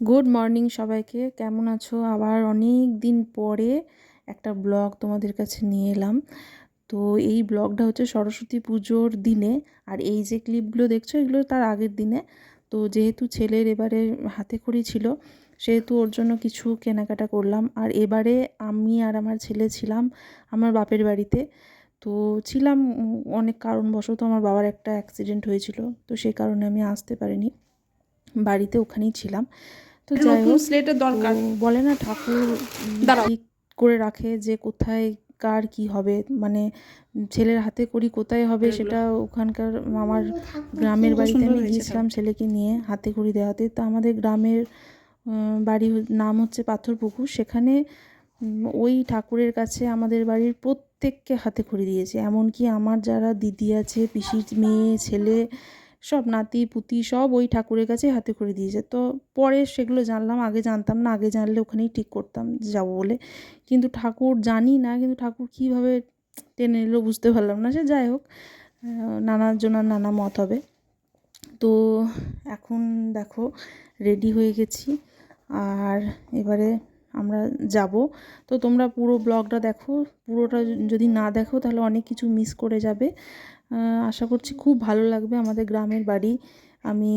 Good morning সবাইকে, কেমন আছো? আবার অনেক দিন পরে একটা ব্লগ তোমাদের কাছে নিয়ে এলাম। তো এই ব্লগটা হচ্ছে সরস্বতী পুজোর দিনে। আর এই যে ক্লিপগুলো দেখছ, এগুলো তার আগের দিনে। তো যেহেতু ছেলের এবারে হাতে খড়ি ছিল, সেহেতু ওর জন্য কিছু কেনাকাটা করলাম। আর এবারে আমি আর আমার ছেলে ছিলাম আমার বাপের বাড়িতে। তো ছিলাম, অনেক কারণবশত আমার বাবার একটা অ্যাক্সিডেন্ট হয়েছিল। তো সেই কারণে আমি আসতে পারিনি। বাড়িতে ওখানেই ছিলাম। তো যাই হোক স্লেটের দরকার। বলে না ঠাকুর করে রাখে যে কোথায় কার কি হবে। মানে ছেলের হাতে করি কোথায় হবে সেটা ওখানকার আমার গ্রামের বাড়িতে আমি গিয়েছিলাম ছেলেকে নিয়ে হাতে খড়ি দেওয়াতে। তো আমাদের গ্রামের বাড়ি নাম হচ্ছে পাথরপুকুর। সেখানে ওই ঠাকুরের কাছে আমাদের বাড়ির প্রত্যেককে হাতে খড়ি দিয়েছে। এমনকি আমার যারা দিদি আছে পিসির মেয়ে ছেলে সব নাতি, পুতি সব ওই ঠাকুরের কাছে হাতে খড়ি দিয়েছে। তো পরে সেগুলো জানলাম, আগে জানতাম না, আগে জানলে ওখানেই ঠিক করতাম যাব বলে। কিন্তু ঠাকুর জানি না, কিন্তু ঠাকুর কীভাবে টেনে নিল বুঝতে পারলাম না। সে যাই হোক নানার জন্য নানা মত হবে। তো এখন দেখো রেডি হয়ে গেছি। আর এবারে আমরা যাব। তো তোমরা পুরো ব্লগটা দেখো। পুরোটা যদি না দেখো, তাহলে অনেক কিছু মিস করে যাবে। আশা করছি খুব ভালো লাগবে আমাদের গ্রামের বাড়ি। আমি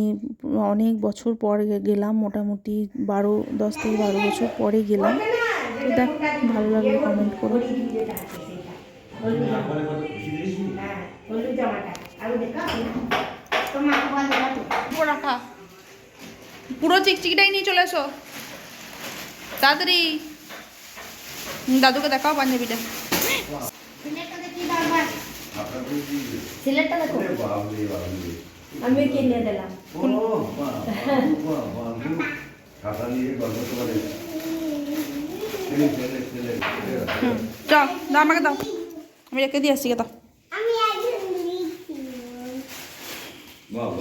অনেক বছর পর গেলাম, মোটামুটি বারো, দশ থেকে বারো বছর পরে গেলাম। তো দেখ, ভালো লাগলে কমেন্ট করো। পুরো চিকচিকিটাই নিয়ে চলে এসো। তাড়াতাড়ি। দাদুকে দেখাও পাঞ্জাবিটা। সিলেটটা দেখো আমি কিনে দিলাম। খাতা নিয়ে গল্প করে। দাও আমাকে দাও। আমি রেখে দিয়ে আসছি দাও। বাবা।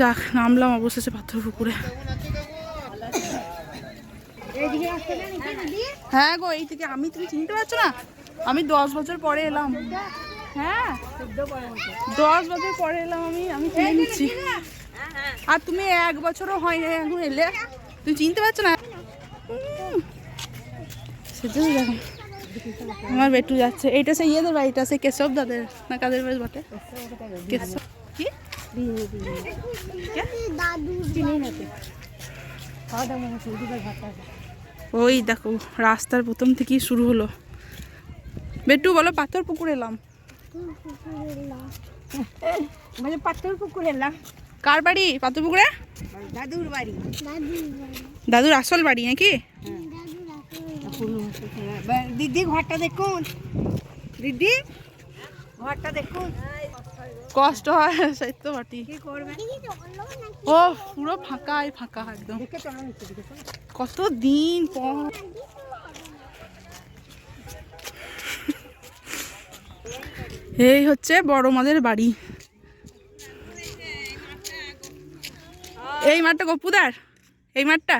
যাক, নামলাম অবশেষে পাথর পুকুরে হ্যাঁ গো, এই থেকে আমি তুমি চিনতে পারছ না? আমি দশ বছর পরে এলাম। হ্যাঁ? দশ বছর পরে এলাম আমি আমি চিনে নিচ্ছি। আর তুমি এক বছরও হয়নি, এখন এলে। তুমি চিনতে পারছ না। সেটাই দেখো। আমার বেটু যাচ্ছে। এইটা সেই ইয়েদের বাড়িটা, সেই কেশব দাদের না কাদের বাড়ি বটে? কেশব। কি কে? ওই দেখো রাস্তার প্রথম থেকেই শুরু হলো। বেটু বলো পাথর পুকুর এলাম। মানে পাথর পুকুর এলাম। কার বাড়ি? পাথর পুকুরে? দাদুর বাড়ি। দাদুর আসল বাড়ি নাকি? দিদি ঘরটা দেখুন। দিদি ঘরটা দেখুন। কষ্ট হয় সেই তো বাটি ও পুরো ফাঁকাই ফাঁকা একদম। কত দিন পর। এই হচ্ছে বড় মাদের বাড়ি। এই মাঠটা গপুদার এই মাঠটা?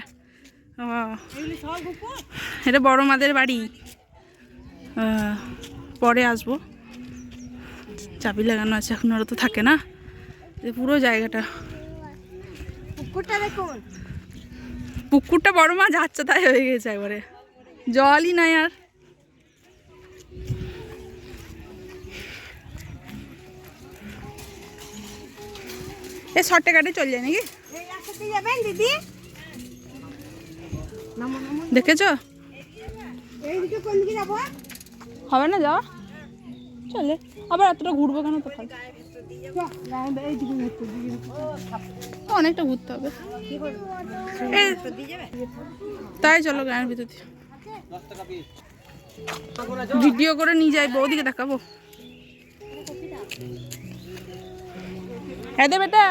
এটা বড় মাদের বাড়ি। পরে আসব। চাবি লাগানো আছে এখন ওরা তো থাকে না। এই পুরো জায়গাটা। পুকুরটা দেখুন। পুকুরটা বড় মাছ যাচ্ছে তাই হয়ে গেছে একবারে জলই নাই আর। এ শর্টে কাটে চলে যায় নাকি? এই দিদি? নামো নামো। দেখেছ? হবে না যাওয়া? চলে। আবার এতটা ঘুরবো কেন দিকে অনেকটা ঘুরতে হবে। তাই চলো গায়ের ভিতর দিয়ে। ভিডিও করে নিয়ে যাই, বৌদিকে দেখাবো। হ্যাঁ দে বেটা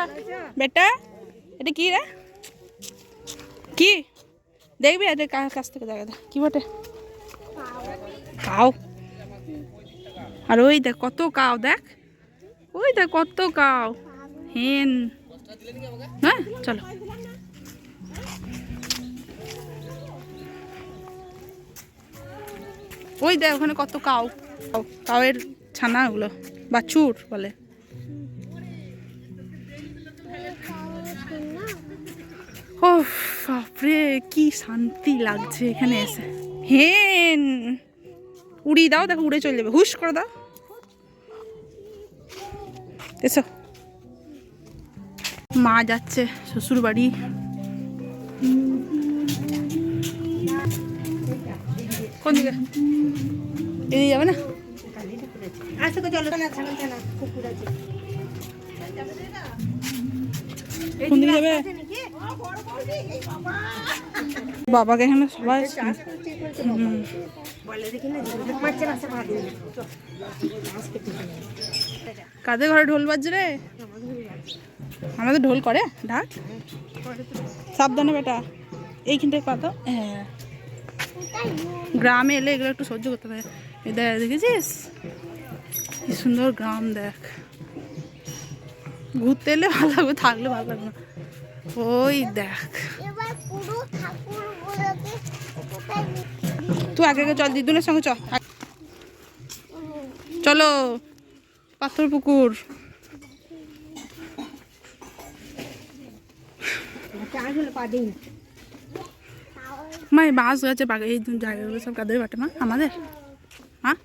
বেটা, এটা কি রে? কি? দেখবি এটা কাছ থেকে দেখা দে কি বটে? কাউ আর ওই দেখ কত কাউ দেখ। ওই দেখ কত কাউ হেন। হ্যাঁ চলো। ওই দেখ ওখানে কত কাউ কাউ কাউয়ের ছানা ওগুলো বাছুর বলে। ও বাপরে, কি শান্তি লাগছে এখানে এসে। হেন। উড়িয়ে দাও, দেখো উড়ে চলে যাবে। হুশ করে দাও। এসো। মা যাচ্ছে শ্বশুর বাড়ি কোন দিকে? এদিকে যাবে না? আচ্ছা তো চলো। না ছাগল না কুকুর আছে কোন দিকে যাবে? নাকি বাবাকে এখানে সবাই কাদের ঘরে ঢোল বাজছে রে? আমাদের ঢোল করে, ঢাক। সাবধানে বেটা, এইখানটায় কত হ্যাঁ। গ্রামে এলে এগুলো একটু সহ্য করতে পারে দেখ, দেখেছিস? কি সুন্দর গ্রাম দেখ। ঘুরতে এলে ভালো লাগবে, থাকলে ভালো লাগবে ওই দেখ। তুই আগে আগে চল দিদুনের সঙ্গে চ চলো পাথর পুকুর। মা এই বাঁশ গাছে বাগে এই জায়গাগুলো সব কাদের বাটে মা আমাদের? হ্যাঁ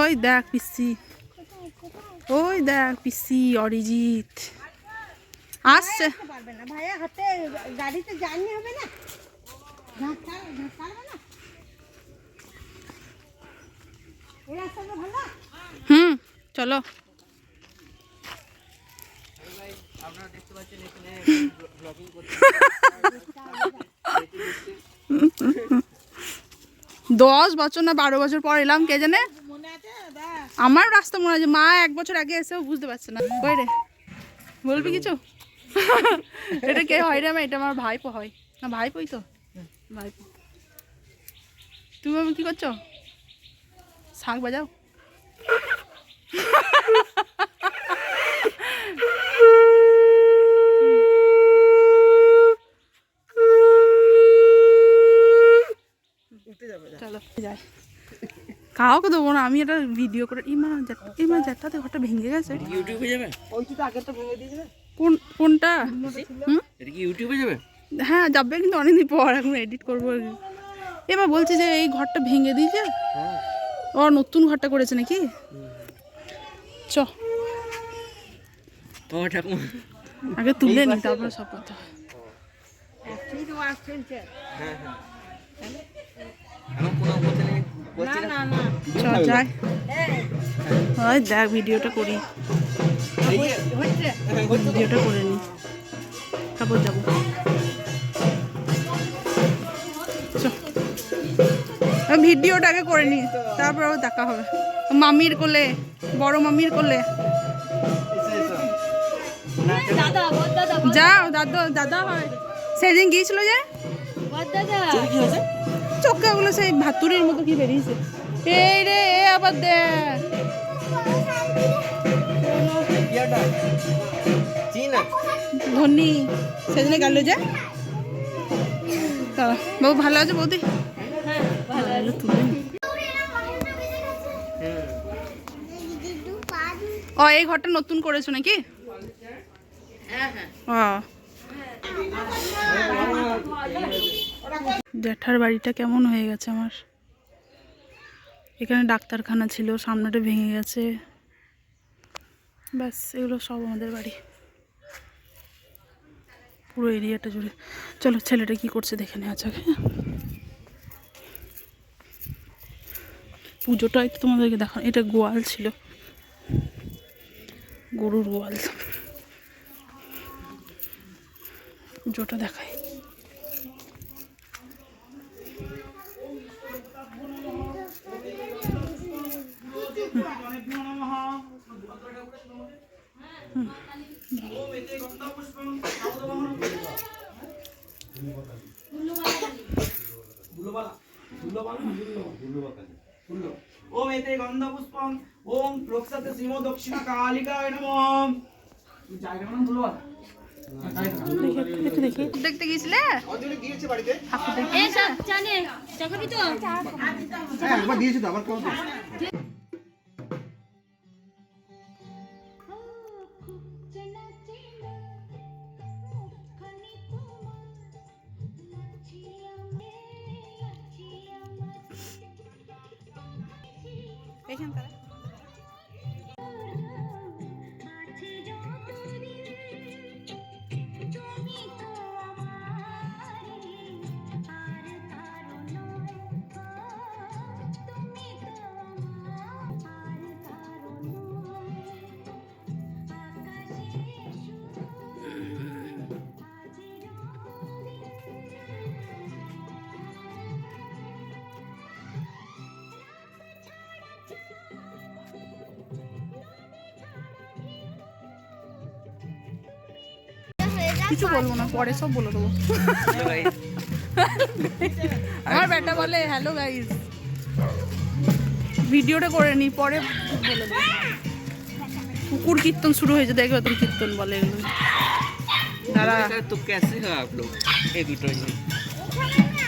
ওই দেখ পিসি। ওই দেখ পিসি অরিজিৎ। আসছে। পারবে না। ভাইয়া হাতে গাড়িতে জার্নি হবে না? ধাক্কা ধাক্কা হবে না? এই রাস্তাটা ভালো। হুম চলো। দশ বছর না বারো বছর পর এলাম কে জানে? আমার রাস্তা মনে আছে মা এক বছর আগে এসেও বুঝতে পারছে না। কই রে? বলবি কিছু? এটা কে হয় রে এটা আমার ভাইপো হয়। না ভাইপোই তো। ভাইপো। তুমি আমি কি করছ? শাক বাজাও? চলো যাই। কাউকে দেবো না আমি এটা ভিডিও করে ইমা ইমা জ্যাঠাতে ঘরটা ভেঙে গেছে। ইউটিউবে যাবে? কোন কোনটা? হুম? এটা কি ইউটিউবে যাবে? হ্যাঁ যাবে কিন্তু অনেকদিন পর এখন এডিট করব। এবার বলছে যে এই ঘরটা ভেঙে দিয়েছে? ও নতুন ঘরটা করেছে নাকি? চ। ও ঠাকুমা। আগে তুলে নি তারপরে সব চলছে হ্যাঁ হ্যাঁ। এখন কোনো বলতে নেই বলছি না চ যাই। ওই দেখ ভিডিওটা করি। ভিডিওটা করে নি। তারপর যাব। চ। ভিডিওটা আগে করে নি। তারপর আবার দেখা হবে। মামির কোলে বড় মামির কোলে। যাও দাদা। দাদা হয়। সেদিন গিয়েছিল যে? চোখে হয়েছে সেই ভাতুরের মতো কি বেরিয়েছে? এই রে এ আবার দেখ। চিনা। সেদিনে গেল যে। বাবু ভালো আছে বৌদি? ভালো তুলে নি। ও এই ঘরটা নতুন করেছ নাকি? ও। জ্যাঠার বাড়িটা কেমন হয়ে গেছে আমার? এখানে ডাক্তারখানা ছিল, সামনেটা ভেঙে গেছে। ব্যাস, এগুলো সব আমাদের বাড়ি। পুরো এরিয়াটা জুড়ে। চলো, ছেলেটা কি করছে দেখে নেওয়া যাক হ্যাঁ? পুজোটাই তো তোমাদেরকে দেখা এটা গোয়াল ছিল। গরুর গোয়াল। পুজোটা দেখায় দেখতে গিয়েছিলে? হ্যাঁ দিয়েছি তো আবার কেমন এখানটা কিছু বলবো না পরে সব বলে দেবো আমার বেটা বলে হ্যালো গাইস ভিডিওটা করে নি পরে বলে দেবো কুকুর কীর্তন শুরু হয়েছে দেখবে তুমি কীর্তন বলে এগুলো দাঁড়া तो कैसे हो आप लोग ये দুটো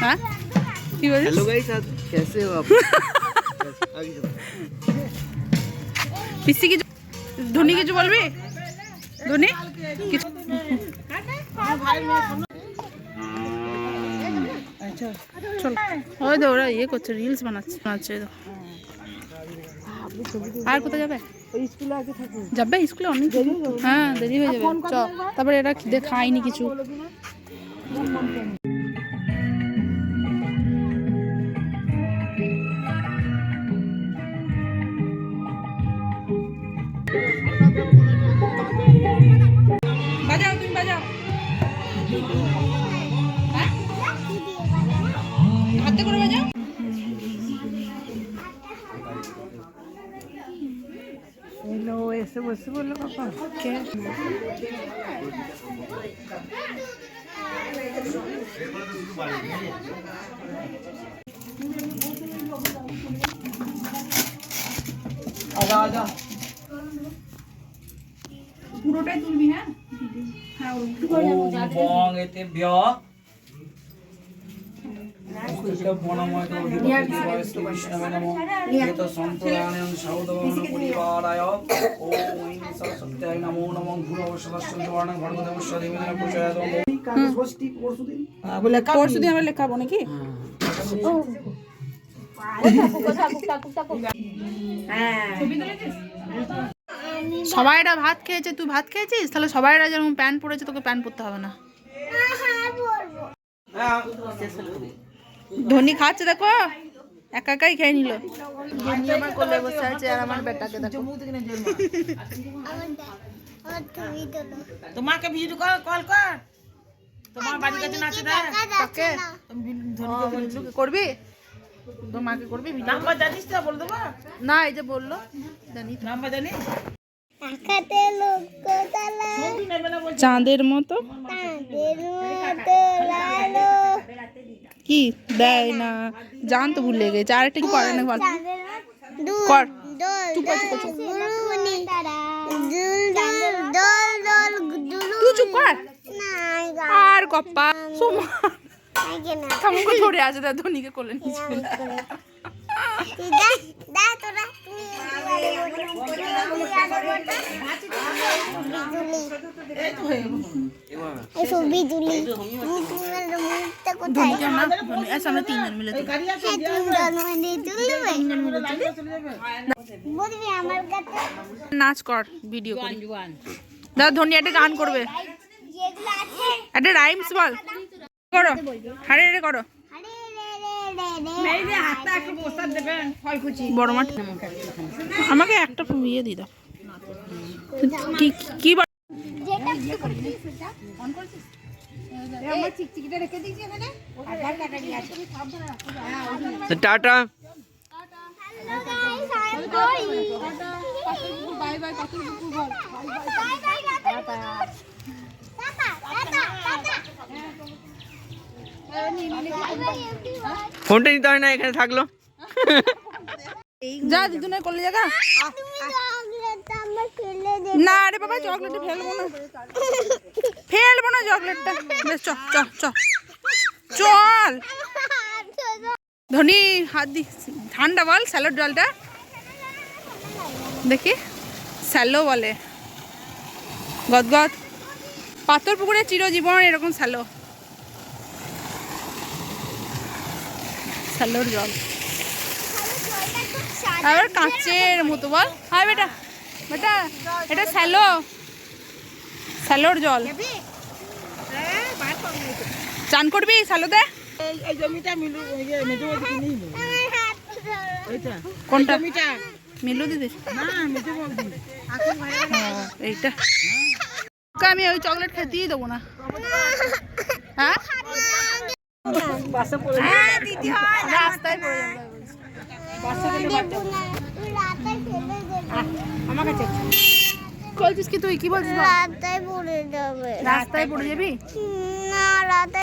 হ্যাঁ কি বলছিস हेलो गाइस आप कैसे हो आप आगे चलो পিসি কিছু ধোনি কিছু বলবি ধোনি কিছু চল ওই তো, ওরা ইয়ে করছে রিলস বানাচ্ছে বানাচ্ছে আর কোথায় যাবে? যাবে স্কুলে অনেক হ্যাঁ দেরি হয়ে যাবে। চ, তারপরে এরা খিদে খায়নি কিছু। কে? आजा आजा পুরোটাই তুলবি হ্যাঁ ওম এতে ব্য কৃষ্ণ বনময় তো অধিপতি কৃষ্ণমে নমঃ এত সম্প্রদায়ং নমো গুরু সদস্য পরশু দিন আমরা লেখাবো নাকি? সবাইরা ভাত খেয়েছে তুই ভাত খেয়েছিস? তাহলে সবাইরা যেরকম প্যান্ট পরেছে তোকে প্যান্ট পরতে হবে না। ধনী খাচ্ছে দেখো। একা একাই খেয়ে নিল। ধনী আমার কোলে বসে আছে আর আমার বেটাকে দেখো। আমার তুমি তোলো তোমাকে ভিডিও কল কল কর। তোমার বাড়ির কাছে নাচে ধনীকে করবি? তোর মাকে করবি? নাম্বার জানিস তো বলে দেবো। না এই যে বলল। জানি নাম্বার জানিস? চাঁদের মতো। কি? দেয় না। জান তো ভুলে গেছে। আর একটা কি করে। না বল কর আর গপ্পা সোমা। ধরে আছে তার ধনীকে দে দে তোরা। তুমি বিজুলি। তোমার মুখটা কোথায় আমরা ধনী আমরা তিনজন মিলে তুলি। হ্যাঁ নাচ কর ভিডিও করি। দাদা ধনী একটা গান করবে। একটা রাইমস বল। করো। হারে রে করো বড় মাঠ। আমাকে একটা ইয়ে দিয়ে দাও। কি কি আসো টাটা। ফোনটা নিতে হয় না এখানে থাকল। যা দিদুনের করলে জায়গা না রে বাবা চকলেট ফেলব না। ফেলব না চকলেটটা। বেশ চ চ চ। চল। ধনি হাত দি ঠান্ডা বল স্যালোর জলটা। দেখি স্যালো বলে। গদগদ পাথর পুকুরে চিরজীবন এরকম স্যালো। স্যালোর জল। আবার কাঁচের মতো বল। হ্যাঁ বেটা। বেটা এটা স্যালো স্যালোর জল চান করবি স্যালোতে কোনটা মিলু দিদি এইটা আমি ওই চকলেট খেতেই দেবো না হ্যাঁ রাস্তায় পড়ে যাবে বলছিস কি তুই? কি বলছিস রাস্তায় পড়ে যাবে। রাস্তায় পড়ে যাবি? না রাতে